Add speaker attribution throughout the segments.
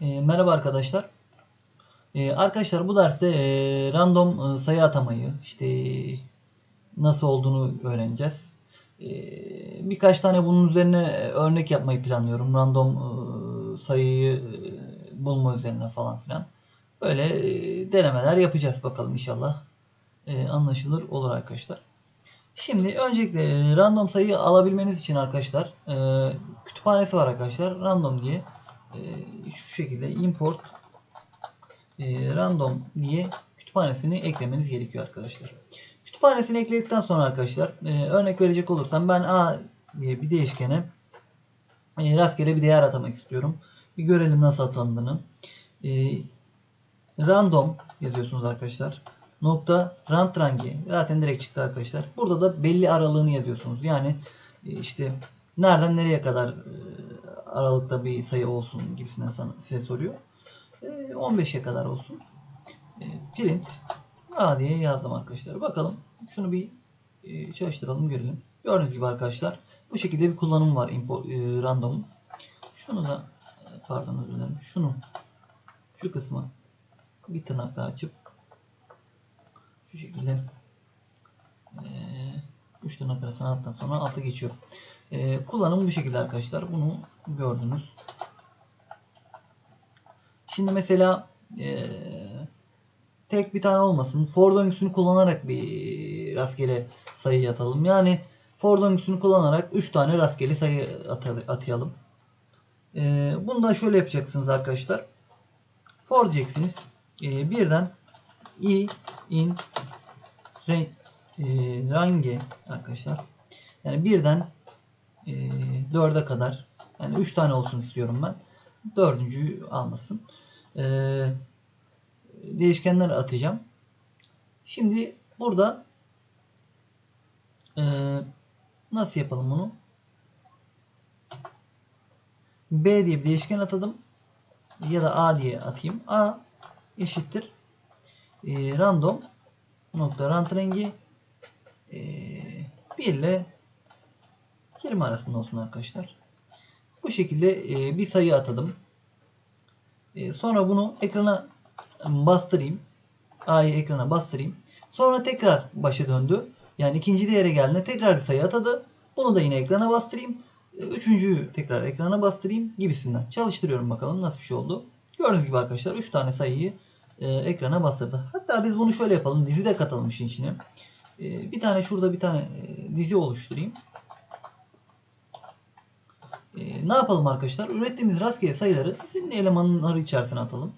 Speaker 1: E, merhaba arkadaşlar. E, arkadaşlar bu derste e, random e, sayı atamayı işte nasıl olduğunu öğreneceğiz. E, birkaç tane bunun üzerine e, örnek yapmayı planlıyorum. Random e, sayıyı e, bulma üzerine falan filan. Böyle e, denemeler yapacağız bakalım inşallah. E, anlaşılır olur arkadaşlar. Şimdi öncelikle e, random sayıyı alabilmeniz için arkadaşlar e, kütüphanesi var arkadaşlar. Random diye şu şekilde import e, random diye kütüphanesini eklemeniz gerekiyor arkadaşlar. Kütüphanesini ekledikten sonra arkadaşlar e, örnek verecek olursam ben a diye bir değişkene e, rastgele bir değer atamak istiyorum. Bir görelim nasıl atandığını. Random yazıyorsunuz arkadaşlar. Nokta rand rangi zaten direkt çıktı arkadaşlar. Burada da belli aralığını yazıyorsunuz. Yani işte nereden nereye kadar aralıkta bir sayı olsun gibisinden sana, size soruyor. E, 15'e kadar olsun. E, print A diye yazdım arkadaşlar. Bakalım şunu bir e, çalıştıralım görelim. Gördüğünüz gibi arkadaşlar bu şekilde bir kullanım var import, e, random'un. Şunu da e, pardon özür dilerim. Şunu şu kısmı bir tırnak daha açıp şu şekilde e, üç tırnak arasına alttan sonra alta geçiyor. E, kullanım bu şekilde arkadaşlar. Bunu gördünüz. Şimdi mesela e, tek bir tane olmasın. For döngüsünü kullanarak bir rastgele sayı atalım. Yani for döngüsünü kullanarak 3 tane rastgele sayı at- atayalım. E, bunu da şöyle yapacaksınız arkadaşlar. For diyeceksiniz. E, birden i in re, e, range arkadaşlar. Yani birden e, 4'e kadar yani 3 tane olsun istiyorum ben. Dördüncüyü almasın. E, değişkenler atacağım. Şimdi burada e, nasıl yapalım bunu? B diye bir değişken atadım. Ya da A diye atayım. A eşittir. E, random nokta rand rengi e, 1 ile 20 arasında olsun arkadaşlar. Bu şekilde e, bir sayı atadım. E, sonra bunu ekrana bastırayım. A'yı ekrana bastırayım. Sonra tekrar başa döndü. Yani ikinci değere geldiğinde tekrar bir sayı atadı. Bunu da yine ekrana bastırayım. E, Üçüncüyü tekrar ekrana bastırayım gibisinden. Çalıştırıyorum bakalım nasıl bir şey oldu. Gördüğünüz gibi arkadaşlar 3 tane sayıyı e, ekrana bastırdı. Hatta biz bunu şöyle yapalım. Dizi de katalım işin içine. E, bir tane şurada bir tane e, dizi oluşturayım. E, ne yapalım arkadaşlar? Ürettiğimiz rastgele sayıları dizinin elemanları içerisine atalım.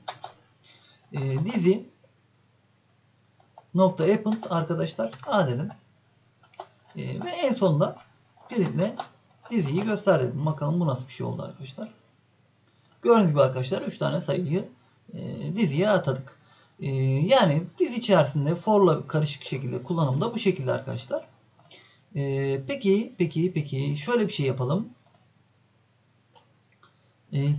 Speaker 1: E, dizi nokta append arkadaşlar a dedim. E, ve en sonunda printle diziyi göster dedim. Bakalım bu nasıl bir şey oldu arkadaşlar. Gördüğünüz gibi arkadaşlar 3 tane sayıyı e, diziye atadık. E, yani dizi içerisinde for'la karışık şekilde kullanımda bu şekilde arkadaşlar. E, peki peki peki şöyle bir şey yapalım. E,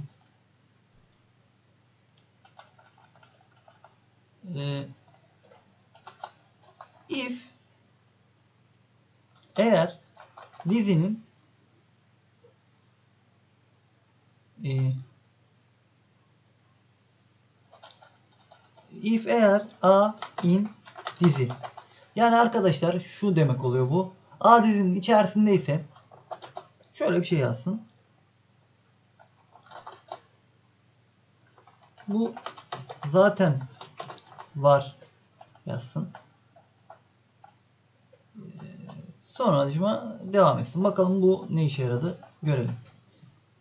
Speaker 1: if eğer dizinin e, if eğer a in dizi. Yani arkadaşlar şu demek oluyor bu. A dizinin içerisindeyse şöyle bir şey yazsın bu zaten var yazsın Ee, sonra acıma devam etsin bakalım bu ne işe yaradı görelim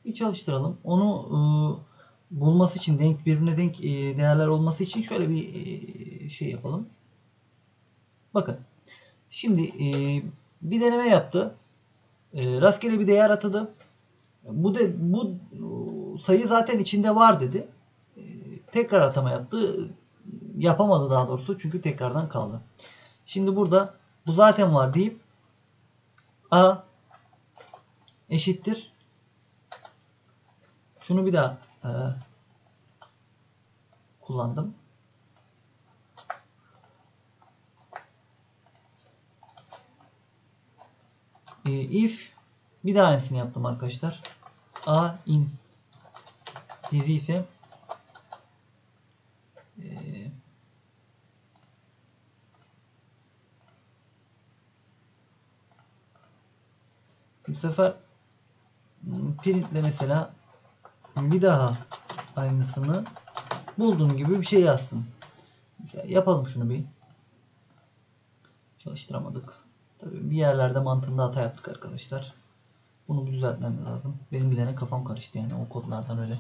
Speaker 1: bir çalıştıralım onu e, bulması için denk birbirine denk e, değerler olması için şöyle bir e, şey yapalım. Bakın. Şimdi e, bir deneme yaptı. E, rastgele bir değer atadı. Bu de bu sayı zaten içinde var dedi. Tekrar atama yaptı. Yapamadı daha doğrusu çünkü tekrardan kaldı. Şimdi burada bu zaten var deyip a eşittir. Şunu bir daha e, kullandım. E, if bir daha aynısını yaptım arkadaşlar. A in dizi ise sefer hmm, printle mesela bir daha aynısını bulduğun gibi bir şey yazsın. Mesela yapalım şunu bir. Çalıştıramadık. Tabii bir yerlerde mantığında hata yaptık arkadaşlar. Bunu bir düzeltmemiz lazım. Benim bilene kafam karıştı yani o kodlardan öyle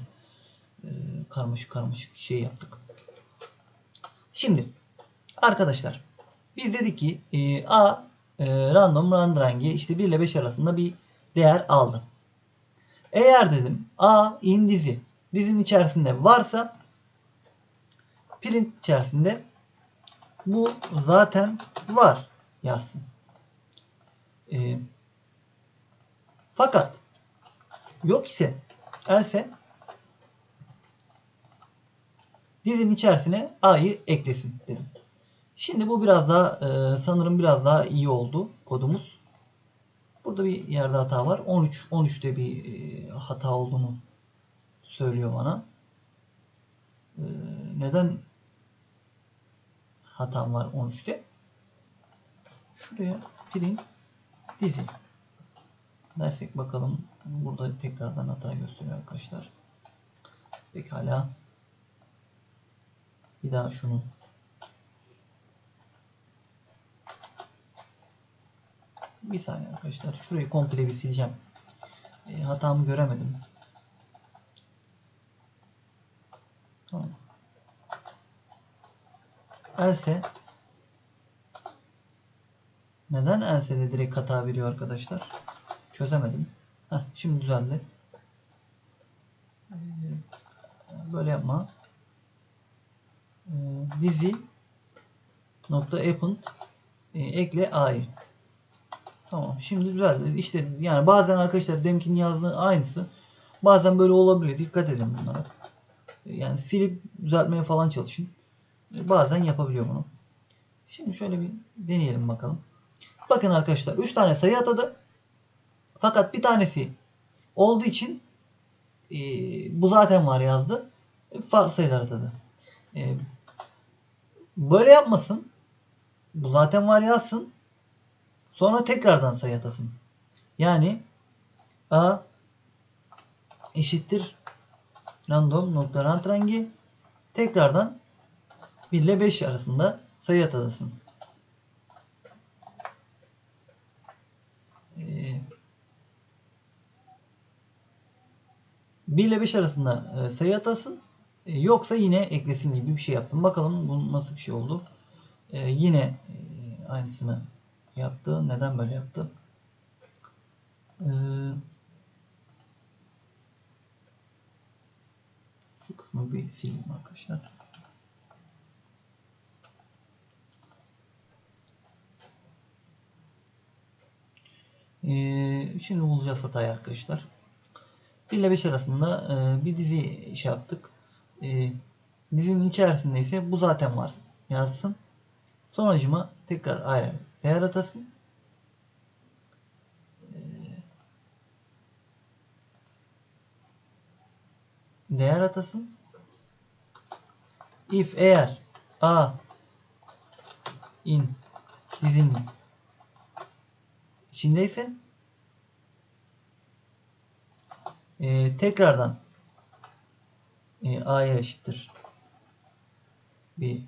Speaker 1: e, karmaşık karmaşık şey yaptık. Şimdi arkadaşlar biz dedik ki e, A e, random randomrangi işte 1 ile 5 arasında bir değer aldı. Eğer dedim A in dizi dizinin içerisinde varsa print içerisinde bu zaten var yazsın. E, fakat yok ise else dizinin içerisine A'yı eklesin dedim. Şimdi bu biraz daha e, sanırım biraz daha iyi oldu kodumuz. Burada bir yerde hata var. 13 13'te bir e, hata olduğunu söylüyor bana. E, neden hatam var 13'te? Şuraya print dizi dersek bakalım. Burada tekrardan hata gösteriyor arkadaşlar. Pekala. Bir daha şunu Bir saniye arkadaşlar. Şurayı komple bir sileceğim. E, hatamı göremedim. Tamam. Else neden Else'de direkt hata veriyor arkadaşlar? Çözemedim. Heh, şimdi düzeldi. Böyle yapma. E, dizi nokta append e, ekle a'yı. Tamam. Şimdi düzeldi. İşte yani bazen arkadaşlar demkin yazdığı aynısı. Bazen böyle olabiliyor. Dikkat edin bunlara. Yani silip düzeltmeye falan çalışın. Bazen yapabiliyor bunu. Şimdi şöyle bir deneyelim bakalım. Bakın arkadaşlar 3 tane sayı atadı. Fakat bir tanesi olduğu için e, bu zaten var yazdı. Farklı sayılar atadı. E, böyle yapmasın. Bu zaten var yazsın. Sonra tekrardan sayı atasın. Yani a eşittir random nokta rantrangi tekrardan 1 ile 5 arasında sayı atasın. Ee, 1 ile 5 arasında e, sayı atasın. E, yoksa yine eklesin gibi bir şey yaptım. Bakalım bu nasıl bir şey oldu. E, yine e, aynısını yaptı. Neden böyle yaptı? Ee, şu kısmı bir sileyim arkadaşlar. Ee, şimdi bulacağız hatayı arkadaşlar. 1 ile 5 arasında e, bir dizi şey yaptık. E, dizinin içerisinde ise bu zaten var yazsın. Sonucuma tekrar A'ya değer atasın. Ee, değer atasın. If eğer A in dizinin içindeyse e, tekrardan e, A'ya eşittir bir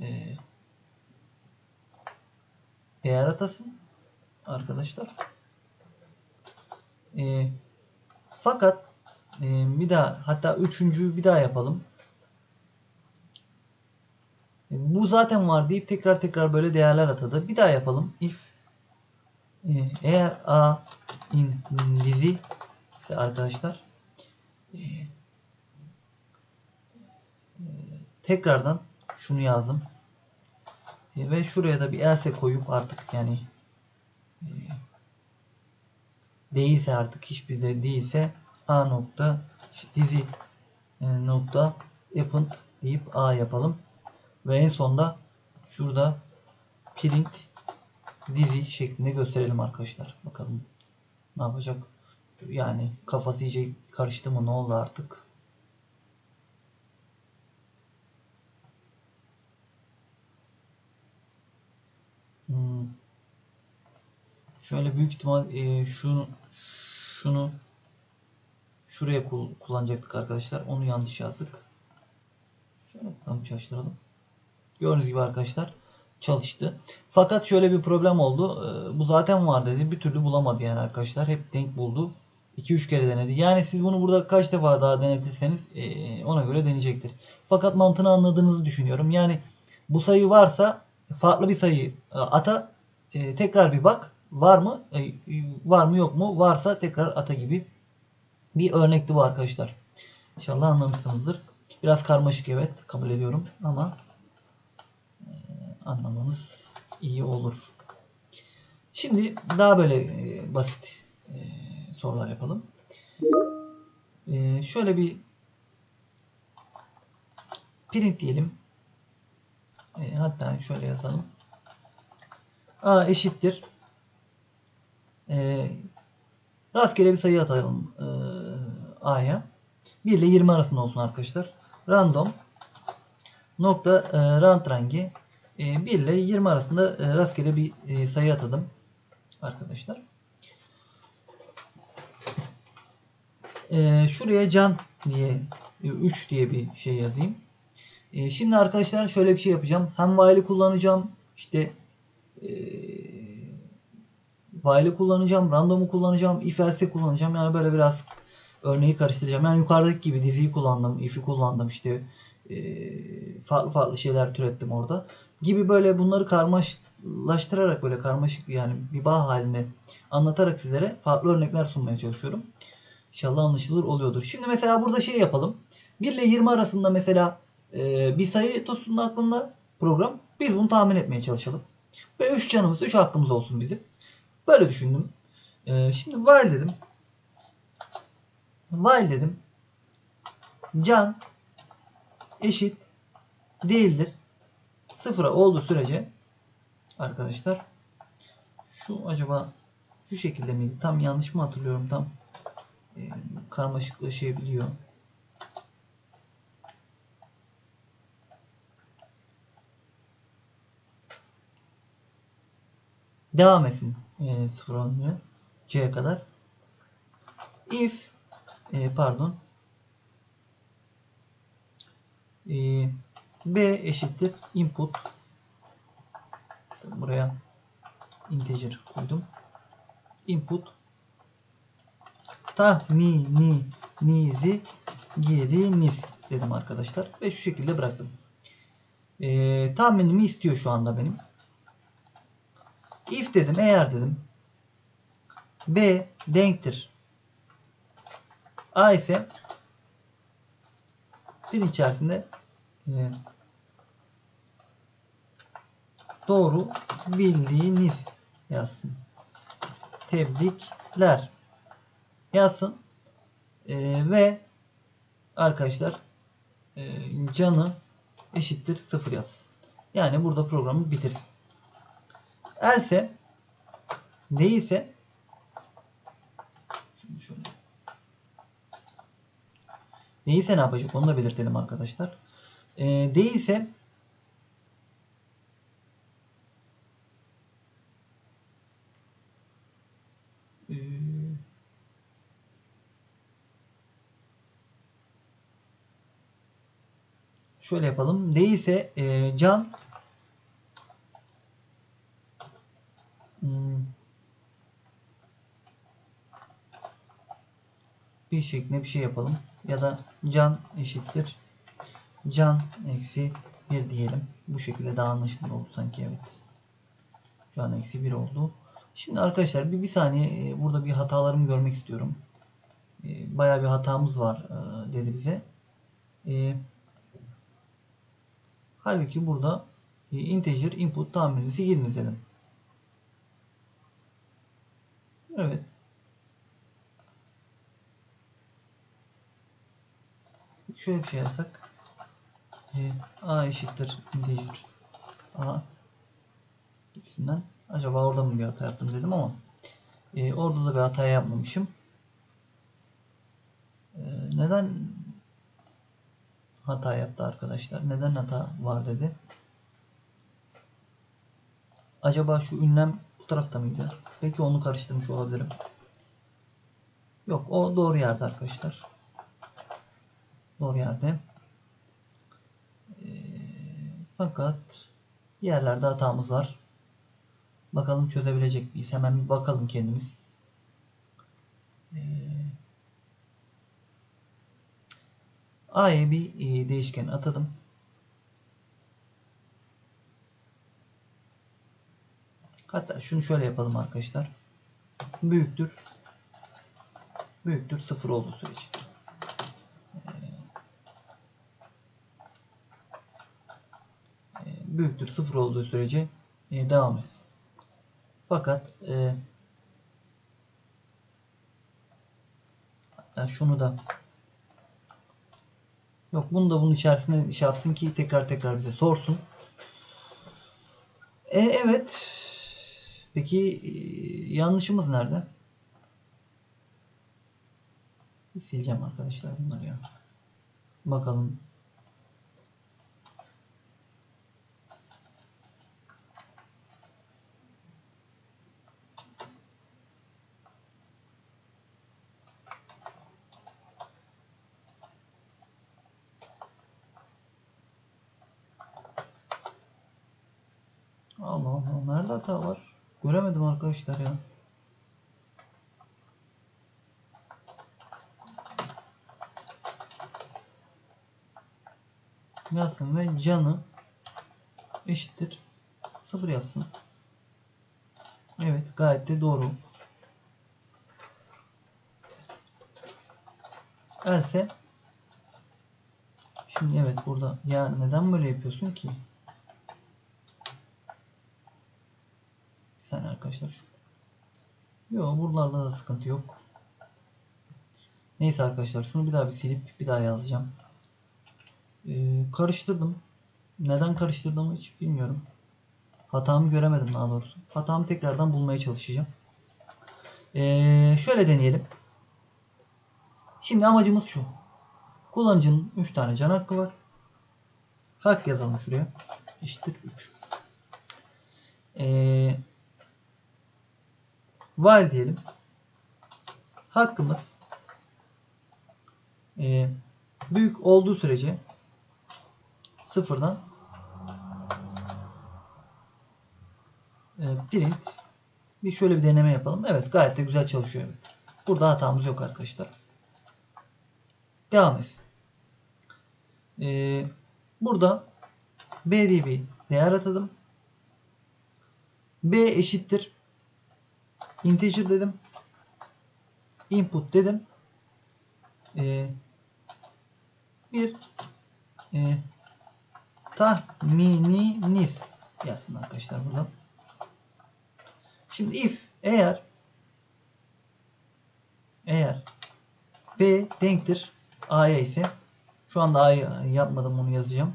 Speaker 1: e, değer atasın arkadaşlar. E, fakat e, bir daha hatta üçüncüyü bir daha yapalım. E, bu zaten var deyip tekrar tekrar böyle değerler atadı. Bir daha yapalım. If e, eğer a in dizi ise arkadaşlar e, e, tekrardan şunu yazdım. E, ve şuraya da bir else koyup artık yani e, değilse artık hiçbir de değilse a nokta dizi e, nokta append deyip a yapalım. Ve en sonda şurada print dizi şeklinde gösterelim arkadaşlar. Bakalım ne yapacak. Yani kafası iyice karıştı mı ne oldu artık. Şöyle büyük ihtimal e, şunu şunu şuraya kul- kullanacaktık arkadaşlar. Onu yanlış yazdık. Şöyle tam çalıştıralım. Gördüğünüz gibi arkadaşlar çalıştı. Fakat şöyle bir problem oldu. Ee, Bu zaten var dedi. Bir türlü bulamadı yani arkadaşlar. Hep denk buldu. 2-3 kere denedi. Yani siz bunu burada kaç defa daha denetirseniz ee, ona göre deneyecektir. Fakat mantığını anladığınızı düşünüyorum. Yani bu sayı varsa farklı bir sayı e, ata e, tekrar bir bak. Var mı? E, Var mı yok mu? Varsa tekrar ata gibi bir örnekti bu arkadaşlar. İnşallah anlamışsınızdır. Biraz karmaşık evet kabul ediyorum ama e, anlamanız iyi olur. Şimdi daha böyle e, basit e, sorular yapalım. E, şöyle bir print diyelim. E, hatta şöyle yazalım. A eşittir. E, rastgele bir sayı atalım e, A'ya. 1 ile 20 arasında olsun arkadaşlar. Random nokta e, rand rangi e, 1 ile 20 arasında e, rastgele bir e, sayı atadım arkadaşlar. E, şuraya can diye e, 3 diye bir şey yazayım. E, şimdi arkadaşlar şöyle bir şey yapacağım. Hem while'i kullanacağım. İşte e, while'i kullanacağım. Random'u kullanacağım. If else kullanacağım. Yani böyle biraz örneği karıştıracağım. Yani yukarıdaki gibi diziyi kullandım. If'i kullandım. işte e, farklı farklı şeyler türettim orada. Gibi böyle bunları karmaşlaştırarak böyle karmaşık yani bir bağ halinde anlatarak sizlere farklı örnekler sunmaya çalışıyorum. İnşallah anlaşılır oluyordur. Şimdi mesela burada şey yapalım. 1 ile 20 arasında mesela e, bir sayı tutsun aklında program. Biz bunu tahmin etmeye çalışalım. Ve 3 canımız, 3 hakkımız olsun bizim. Böyle düşündüm. E, şimdi while dedim. While dedim. Can eşit değildir. Sıfıra olduğu sürece arkadaşlar şu acaba şu şekilde miydi? Tam yanlış mı hatırlıyorum? Tam e, karmaşıklaşabiliyor. Devam etsin. E, olmuyor. C'ye kadar. If e, pardon e, B eşittir input buraya integer koydum. Input tahmininizi giriniz dedim arkadaşlar. Ve şu şekilde bıraktım. E, tahminimi istiyor şu anda benim. If dedim eğer dedim B denktir. A ise bir içerisinde e, doğru bildiğiniz yazsın. Tebrikler yazsın. E, ve arkadaşlar e, canı eşittir sıfır yazsın. Yani burada programı bitirsin. Else değilse Değilse ne yapacak onu da belirtelim arkadaşlar. E, değilse e, şöyle yapalım. Değilse e, can bir şeklinde bir şey yapalım. Ya da can eşittir. Can eksi 1 diyelim. Bu şekilde daha anlaşılır oldu sanki evet. Can eksi 1 oldu. Şimdi arkadaşlar bir, bir saniye e, burada bir hatalarımı görmek istiyorum. E, bayağı bir hatamız var e, dedi bize. Halbuki burada integer input tahmininizi giriniz dedim. Evet. Şöyle bir şey yazsak. E, a eşittir integer. A gibisinden acaba orada mı bir hata yaptım dedim ama. E, orada da bir hata yapmamışım. E, neden hata yaptı arkadaşlar? Neden hata var dedi. Acaba şu ünlem Bu tarafta mıydı? Peki onu karıştırmış olabilirim. Yok o doğru yerde arkadaşlar. Doğru yerde. Ee, fakat yerlerde hatamız var. Bakalım çözebilecek miyiz? Hemen bir bakalım kendimiz. Ee, A'ya bir e, değişken atadım. Hatta şunu şöyle yapalım arkadaşlar. Büyüktür. Büyüktür sıfır olduğu sürece. Ee, büyüktür sıfır olduğu sürece e, devam etsin. Fakat e, hatta şunu da yok bunu da bunun içerisine şey yapsın ki tekrar tekrar bize sorsun. E, evet. Peki e, yanlışımız nerede? Sileceğim arkadaşlar bunları ya. Bakalım. Allah. Nerede hata var? Göremedim arkadaşlar ya. Yazsın ve canı eşittir. Sıfır yapsın. Evet gayet de doğru. Else Şimdi evet burada ya neden böyle yapıyorsun ki? Bir saniye arkadaşlar. Şu. Yok buralarda da sıkıntı yok. Neyse arkadaşlar şunu bir daha bir silip bir daha yazacağım. Ee, karıştırdım. Neden karıştırdığımı hiç bilmiyorum. Hatamı göremedim daha doğrusu. Hatamı tekrardan bulmaya çalışacağım. Ee, şöyle deneyelim. Şimdi amacımız şu. Kullanıcının 3 tane can hakkı var. Hak yazalım şuraya. Eşittir 3. Ee, while diyelim. Hakkımız e, büyük olduğu sürece sıfırdan e, print bir şöyle bir deneme yapalım. Evet gayet de güzel çalışıyor. Burada hatamız yok arkadaşlar. Devam etsin. Ee, burada b diye bir değer atadım. b eşittir integer dedim. Input dedim. Ee, bir e, tahmininiz yazsın arkadaşlar burada. Şimdi if eğer eğer b denktir a'ya ise şu anda a'yı yapmadım onu yazacağım.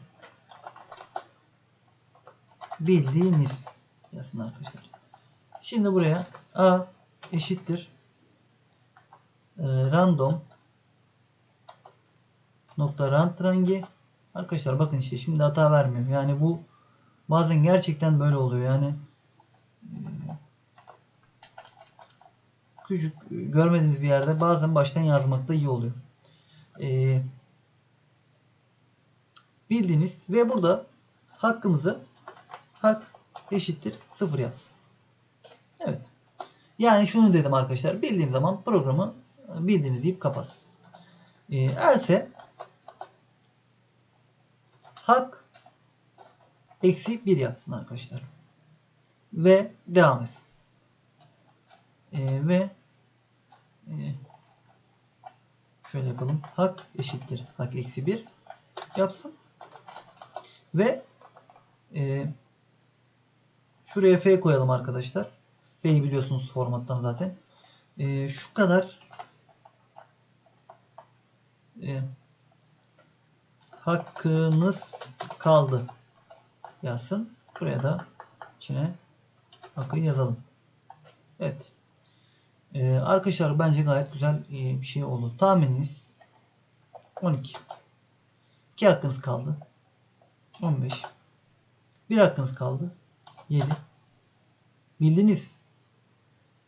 Speaker 1: Bildiğiniz yazsın arkadaşlar. Şimdi buraya a eşittir e, random nokta rand rangi arkadaşlar bakın işte şimdi hata vermiyor. Yani bu bazen gerçekten böyle oluyor. Yani e, küçük görmediğiniz bir yerde bazen baştan yazmakta iyi oluyor. E, bildiğiniz ve burada hakkımızı hak eşittir sıfır yazsın. Yani şunu dedim arkadaşlar. Bildiğim zaman programı bildiğiniz deyip kapatsın. E, else hak eksi 1 yapsın arkadaşlar. Ve devam etsin. E, ve e, şöyle yapalım. Hak eşittir. Hak eksi 1 yapsın. Ve e, şuraya f koyalım arkadaşlar. F'yi biliyorsunuz formattan zaten. E, şu kadar e, hakkınız kaldı yazsın. Buraya da içine hakkı yazalım. Evet. Ee, arkadaşlar bence gayet güzel e, bir şey oldu. Tahmininiz 12. 2 hakkınız kaldı. 15. 1 hakkınız kaldı. 7. Bildiniz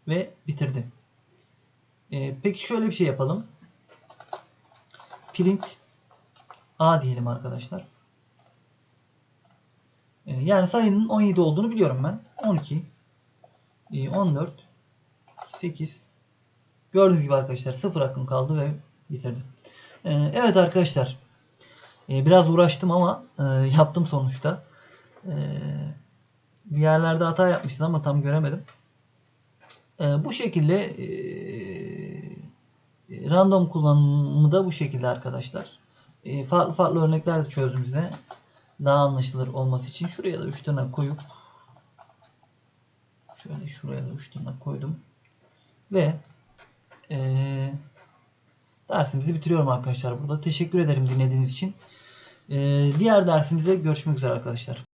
Speaker 1: ve bitirdi. Ee, peki şöyle bir şey yapalım. Print A diyelim arkadaşlar. Ee, yani sayının 17 olduğunu biliyorum ben. 12, e, 14, 8. Gördüğünüz gibi arkadaşlar 0 hakkım kaldı ve bitirdi. Ee, evet arkadaşlar. Ee, biraz uğraştım ama e, yaptım sonuçta. Ee, bir yerlerde hata yapmışız ama tam göremedim. Ee, bu şekilde e, random kullanımı da bu şekilde arkadaşlar. E, farklı farklı örnekler de çözdüm size. Daha anlaşılır olması için. Şuraya da 3 tırnak koyup şöyle şuraya da 3 tırnak koydum. Ve e, dersimizi bitiriyorum arkadaşlar burada. Teşekkür ederim dinlediğiniz için. E, diğer dersimize görüşmek üzere arkadaşlar.